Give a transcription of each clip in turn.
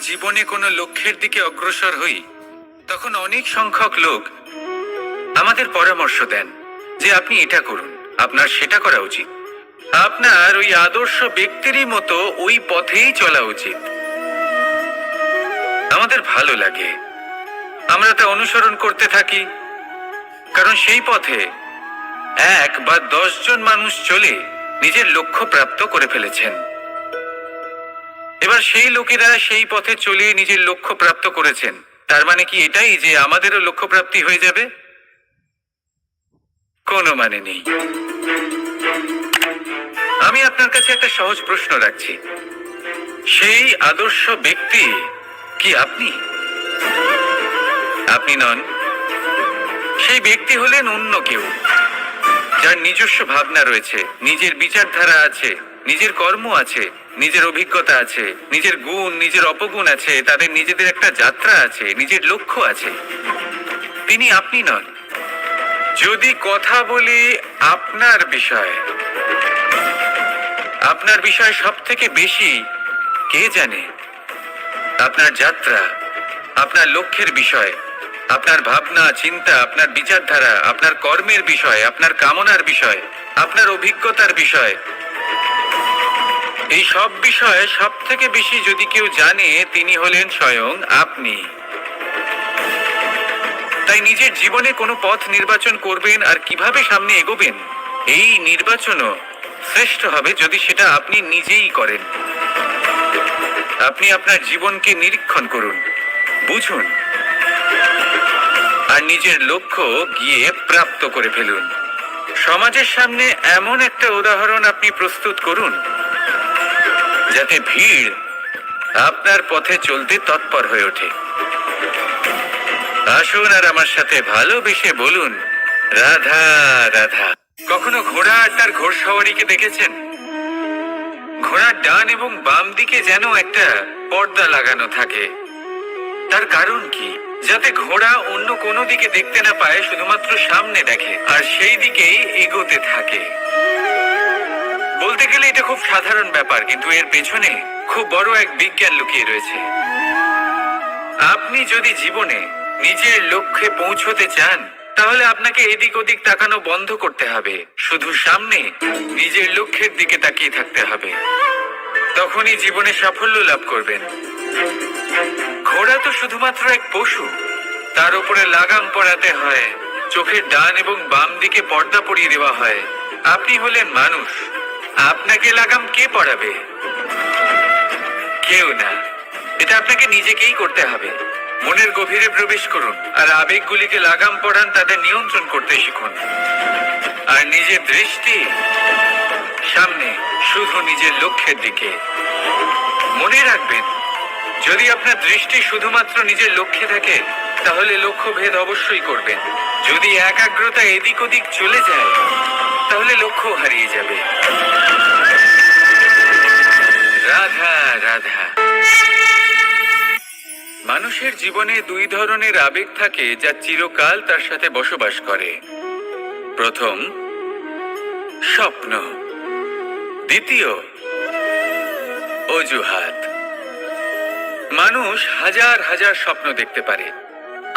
জীবনে কোনো লক্ষ্যের দিকে অগ্রসর হই, তখন অনেক সংখ্যক লোক আমাদের পরামর্শ দেন যে আপনি এটা করুন, আপনার সেটা করা উচিত। আপনার ওই আদর্শ ব্যক্তিরই মতো ওই পথেই চলা উচিত। আমাদের ভালো লাগে। আমরা তা অনুসরণ করতে থাকি। কারণ সেই পথে এক বা দশ জন মানুষ চলে নিজের লক্ষ্য প্রাপ্ত করে ফেলেছেন। এবার সেই লোকেরা সেই পথে চলিয়ে নিজের লক্ষ্য প্রাপ্ত করেছেন। তার মানে কি এটাই যে আমাদেরও লক্ষ্য প্রাপ্তি হয়ে যাবে? কোনো মানে নেই। আমি আপনার কাছে একটা সহজ প্রশ্ন রাখছি। সেই আদর্শ ব্যক্তি কি আপনি? আপনি নন। সেই ব্যক্তি হলেন অন্য কেউ। যার নিজস্ব ভাবনা রয়েছে, নিজের বিচারধারা আছে, নিজের কর্ম আছে নিজের অভিজ্ঞতা আছে, নিজের গুণ, নিজের অপগুণ আছে, তাদের নিজেদের একটা যাত্রা আছে, নিজের লক্ষ্য আছে। তিনি আপনি নন। যদি কথা বলি আপনার বিষয়ে, আপনার বিষয় সব থেকে বেশি কে জানে? আপনার যাত্রা, আপনার লক্ষ্যের বিষয়, আপনার ভাবনা, চিন্তা, আপনার বিচারধারা, আপনার কর্মের বিষয়, আপনার কামনার বিষয়, আপনার অভিজ্ঞতার বিষয় এই সব বিষয়ে সব থেকে বেশি যদি কেউ জানে, তিনি হলেন স্বয়ং আপনি। তাই নিজের জীবনে কোনো পথ নির্বাচন করবেন আর কীভাবে সামনে এগোবেন? এই নির্বাচনও শ্রেষ্ঠ হবে যদি সেটা আপনি নিজেই করেন। আপনি আপনার জীবনকে নিরীক্ষণ করুন, বুঝুন, আর নিজের লক্ষ্য গিয়ে প্রাপ্ত করে ফেলুন। সমাজের সামনে এমন একটা উদাহরণ আপনি প্রস্তুত করুন যাতে ভিড় আপনার পথে চলতে তৎপর হয়ে ওঠে। আসুন আর আমার সাথে ভালোবেসে বলুন, রাধা রাধা। কখনো ঘোড়া আর তার ঘোড়সওয়ারিকে দেখেছেন? ঘোড়ার ডান এবং বাম দিকে যেন একটা পর্দা লাগানো থাকে। তার কারণ কি? যাতে ঘোড়া অন্য কোনো দিকে দেখতে না পায়, শুধুমাত্র সামনে দেখে, আর সেই দিকেই এগোতে থাকে। বলতে গেলে এটা খুব সাধারণ ব্যাপার, কিন্তু এর পেছনে খুব বড় এক বিজ্ঞান লুকিয়ে রয়েছে। আপনি যদি জীবনে নিজের লক্ষ্যে পৌঁছতে চান, তাহলে আপনাকে এদিক ওদিক তাকানো বন্ধ করতে হবে। শুধু সামনে নিজের লক্ষ্যের দিকে তাকিয়ে থাকতে হবে। তখনই জীবনে সাফল্য লাভ করবেন। ঘোড়া তো শুধুমাত্র এক পশু। তার উপরে লাগাম পড়াতে হয়, চোখের ডান এবং বাম দিকে পর্দা পরিয়ে দেওয়া হয়। আপনি হলেন মানুষ। আপনাকে লাগাম কে পরাবে কেউ না। এটা আপনাকে নিজেকেই করতে হবে। মনের গভীরে প্রবেশ করুন আর আবেগগুলিকে লাগাম পড়ান, তাদের নিয়ন্ত্রণ করতে শিখুন। আর নিজের দৃষ্টি সামনে, শুধু নিজের লক্ষ্যের দিকে। মনে রাখবেন, যদি আপনার দৃষ্টি শুধুমাত্র নিজের লক্ষ্যে থাকে তাহলে লক্ষ্য ভেদ অবশ্যই করবেন যদি একাগ্রতা এদিক ওদিক চলে যায়, তাহলে লক্ষ্য হারিয়ে যাবে। রাধা রাধা। মানুষের জীবনে দুই ধরনের আবেগ থাকে যা চিরকাল তার সাথে বসবাস করে। প্রথম, স্বপ্ন। দ্বিতীয়, অজুহাত। মানুষ হাজার হাজার স্বপ্ন দেখতে পারে।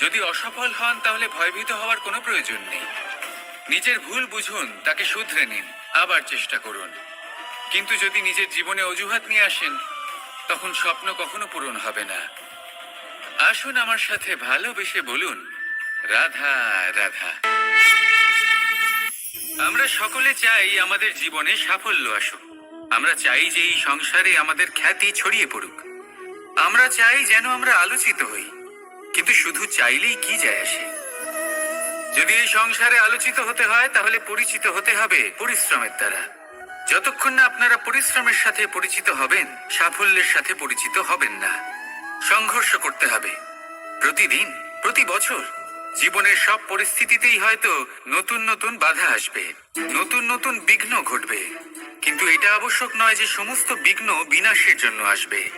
যদি অসফল হন, তাহলে ভয়ভীত হওয়ার কোনো প্রয়োজন নেই। নিজের ভুল বুঝুন, তাকে শুধরে নিন, আবার চেষ্টা করুন। কিন্তু যদি নিজের জীবনে অজুহাত নিয়ে আসেন, তখন স্বপ্ন কখনো পূরণ হবে না। আসুন আমার সাথে ভালোবেসে বলুন, রাধা রাধা। আমরা সকলে চাই আমাদের জীবনে সাফল্য আসুক। আমরা চাই যে এই সংসারে আমাদের খ্যাতি ছড়িয়ে পড়ুক। আমরা চাই যেন আমরা আলোচিত হই। কিন্তু শুধু চাইলেই কি যায় আসে? যদি এই সংসারে আলোচিত হতে হয়, তাহলে পরিচিত হতে হবে পরিশ্রমের দ্বারা। যতক্ষণ না আপনারা পরিশ্রমের সাথে পরিচিত হবেন, সাফল্যের সাথে পরিচিত হবেন না। সংঘর্ষ করতে হবে। প্রতিদিন, প্রতি বছর। জীবনের সব পরিস্থিতিতেই হয়তো নতুন নতুন বাধা আসবে, নতুন নতুন বিঘ্ন ঘটবে। কিন্তু এটা আবশ্যক নয় যে সমস্ত বিঘ্ন বিনাশের জন্য আসবে।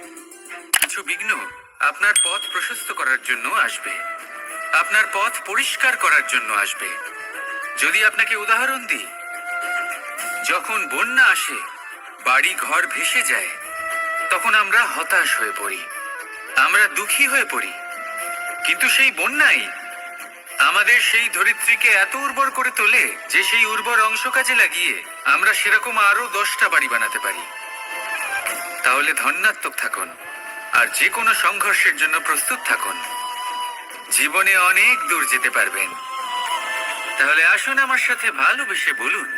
কিছু বিঘ্ন আপনার পথ প্রশস্ত করার জন্য আসবে। আপনার পথ পরিষ্কার করার জন্য আসবে। যদি আপনাকে উদাহরণ দিই, যখন বন্যা আসে, বাড়ি ঘর ভেসে যায়, তখন আমরা হতাশ হয়ে পড়ি। আমরা দুঃখী হয়ে পড়ি। কিন্তু সেই বন্যাই আমাদের সেই ধরিত্রীকে এত উর্বর করে তোলে যে সেই উর্বর অংশ কাজে লাগিয়ে আমরা সেরকম আরও দশটা বাড়ি বানাতে পারি। তাহলে ধন্যাত্মক থাকুন। আর যে কোনো সংঘর্ষের জন্য প্রস্তুত থাকুন। জীবনে অনেক দূর যেতে পারবেন। তাহলে আসুন আমার সাথে ভালোবেসে বলুন,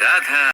রাধা